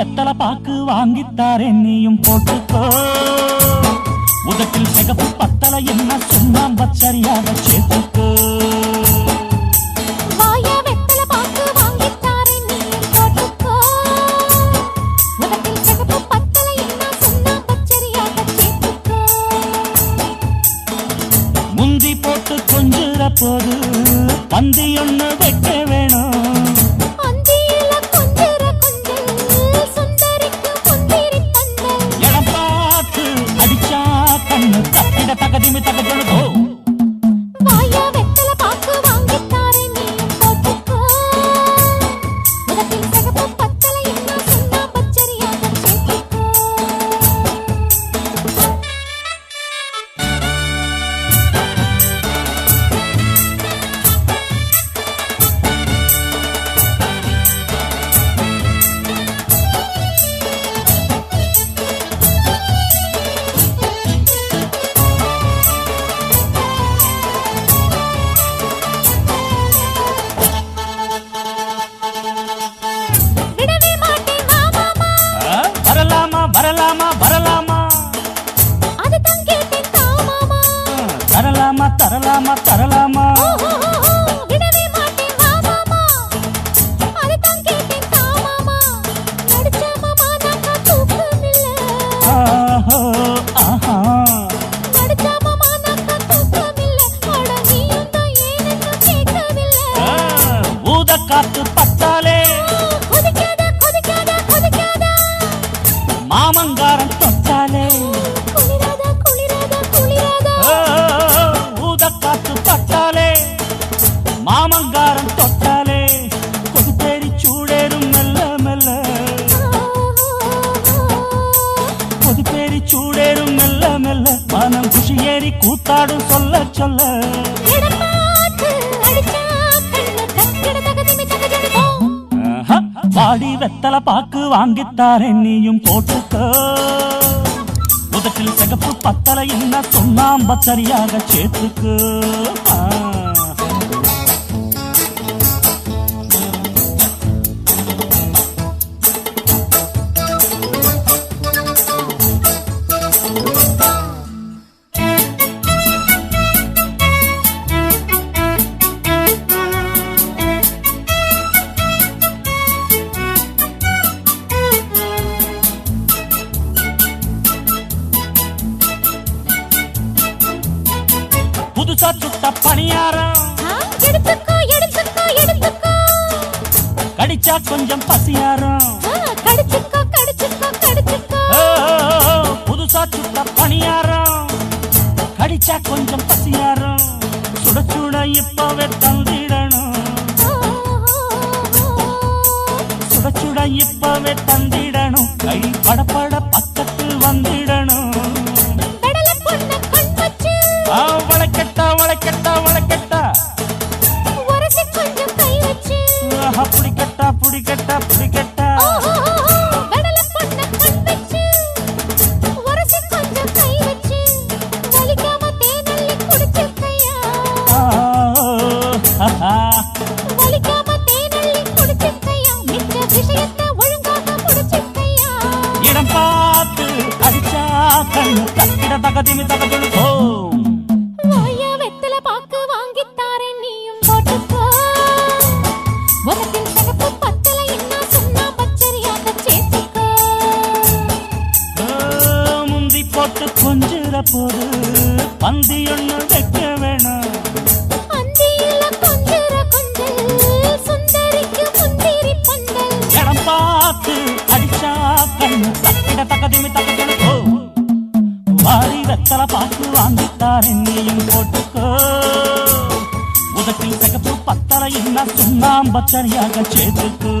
பாக்கு வாங்கித்தாரே நீயும் போட்டுக்கோ. உதட்டில் சிகப்பு பத்தல என்ன சுண்ணாம்பு சரியாக சேர்த்துக்கோ. வெத்தல முந்தி போட்டு கொஞ்சுற போது பந்தி ஒண்ணு வைக்க வேணும். कदम तक जन धो ஆ, ஊத காத்து பட்டாலே. மாமங்காரன் மாமங்காரன் தொட்டாலே கொதிப்பேரி சூடேறும் மெல்ல மெல்ல. கொதிப்பேரி சூடேறும் மெல்ல மெல்ல. மனம் குஷியேறி கூத்தாடும் சொல்ல சொல்ல. வாடி வெத்தல பாக்கு வாங்கித்தாரே நீயும் போட்டுக்கோ. உதட்டில் சிகப்பு பத்தல என்ன சுண்ணாம்ப சரியாக சேர்த்துக்கு புதுசா சுட்ட பணியாரம். எடுத்துக்கோ எடுத்துக்கோ எடுத்துக்கோ. கடிச்சா கொஞ்சம் பசியாரம். கடிச்சுக்கோ கடிச்சுக்கோ கடிச்சுக்கோ. புதுசா சுட்ட பணியாரம். கடிச்சா கொஞ்சம் பசியாரம். சுட சுட இப்பவே தந்திடணும். சுட சுட இப்பவே தந்திடணும். கை படபட விஷயத்தை ஒழுங்காக முடிச்சிருக்கையா? இடம் பார்த்து அடிச்சா கண்ணு தக்கிட தகதிமி தகஜொழு போம் கொஞ்சிற போது பந்தி ஒண்ணு வைக்க வேணும் இடம் பார்த்து அடிச்சா கண்ணு தக்கிட தகதிமி தகஜொழு போம் வாரி வெத்தல பாக்கு வாங்கித்தாரே நீயும் போட்டுக்கோ. உதட்டில் சிகப்பு பத்தலை என்ன சுண்ணாம்பச்சரியாக சேர்த்துக்கோ.